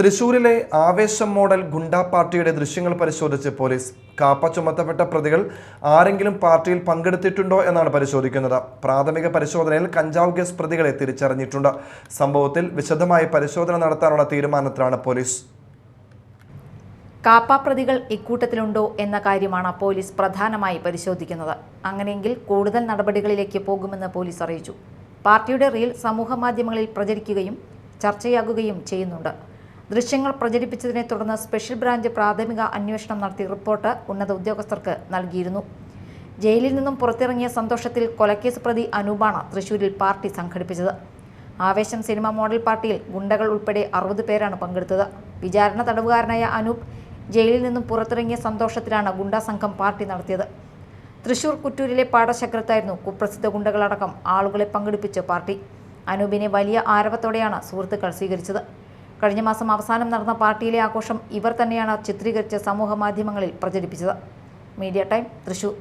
തൃശൂരിലെ ആവേശം മോഡൽ ഗുണ്ടാ പാർട്ടിയുടെ ദൃശ്യങ്ങൾ പരിശോധിച്ച് പോലീസ് കാപ്പ ചുമത്തപ്പെട്ട പ്രതികൾ ആരെങ്കിലും പാർട്ടിയിൽ പങ്കെടുത്തിട്ടുണ്ടോ എന്നാണ് പരിശോധിക്കുന്നത്. പ്രാഥമിക പരിശോധനയിൽ കഞ്ചാവ് കേസ് പ്രതികളെ തിരിച്ചറിഞ്ഞിട്ടുണ്ട്. സംഭവത്തിൽ വിശദമായ പരിശോധന നടത്താനുള്ള തീരുമാനത്തിലാണ് പോലീസ്. കാപ്പ പ്രതികൾ ഇക്കൂട്ടത്തിലുണ്ടോ എന്ന കാര്യമാണ് പോലീസ് പ്രധാനമായി പരിശോധിക്കുന്നത്. അങ്ങനെയെങ്കിൽ കൂടുതൽ നടപടികളിലേക്ക് പോകുമെന്ന് പോലീസ് അറിയിച്ചു. പാർട്ടിയുടെ റീൽ സമൂഹ മാധ്യമങ്ങളിൽ പ്രചരിക്കുകയും ചർച്ചയാകുകയും ചെയ്യുന്നുണ്ട്. ദൃശ്യങ്ങൾ പ്രചരിപ്പിച്ചതിനെ തുടർന്ന് സ്പെഷ്യൽ ബ്രാഞ്ച് പ്രാഥമിക അന്വേഷണം നടത്തി റിപ്പോർട്ട് ഉന്നത ഉദ്യോഗസ്ഥർക്ക് നൽകിയിരുന്നു. ജയിലിൽ നിന്നും പുറത്തിറങ്ങിയ സന്തോഷത്തിൽ കൊലക്കേസ് പ്രതി അനൂപാണ് തൃശൂരിൽ പാർട്ടി സംഘടിപ്പിച്ചത്. ആവേശം സിനിമ മോഡൽ പാർട്ടിയിൽ ഗുണ്ടകൾ ഉൾപ്പെടെ അറുപത് പേരാണ് പങ്കെടുത്തത്. വിചാരണ തടവുകാരനായ അനൂപ് ജയിലിൽ നിന്നും പുറത്തിറങ്ങിയ സന്തോഷത്തിലാണ് ഗുണ്ടാ സംഘം പാർട്ടി നടത്തിയത്. തൃശൂർ കുറ്റൂരിലെ പാടശക്രത്തായിരുന്നു കുപ്രസിദ്ധ ഗുണ്ടകളടക്കം ആളുകളെ പങ്കെടുപ്പിച്ച പാർട്ടി. അനൂപിനെ വലിയ ആരവത്തോടെയാണ് സുഹൃത്തുക്കൾ സ്വീകരിച്ചത്. കഴിഞ്ഞ മാസം അവസാനം നടന്ന പാർട്ടിയിലെ ആഘോഷം ഇവർ തന്നെയാണ് ചിത്രീകരിച്ച് സമൂഹ മാധ്യമങ്ങളിൽ പ്രചരിപ്പിച്ചത്. Media time Thrissur.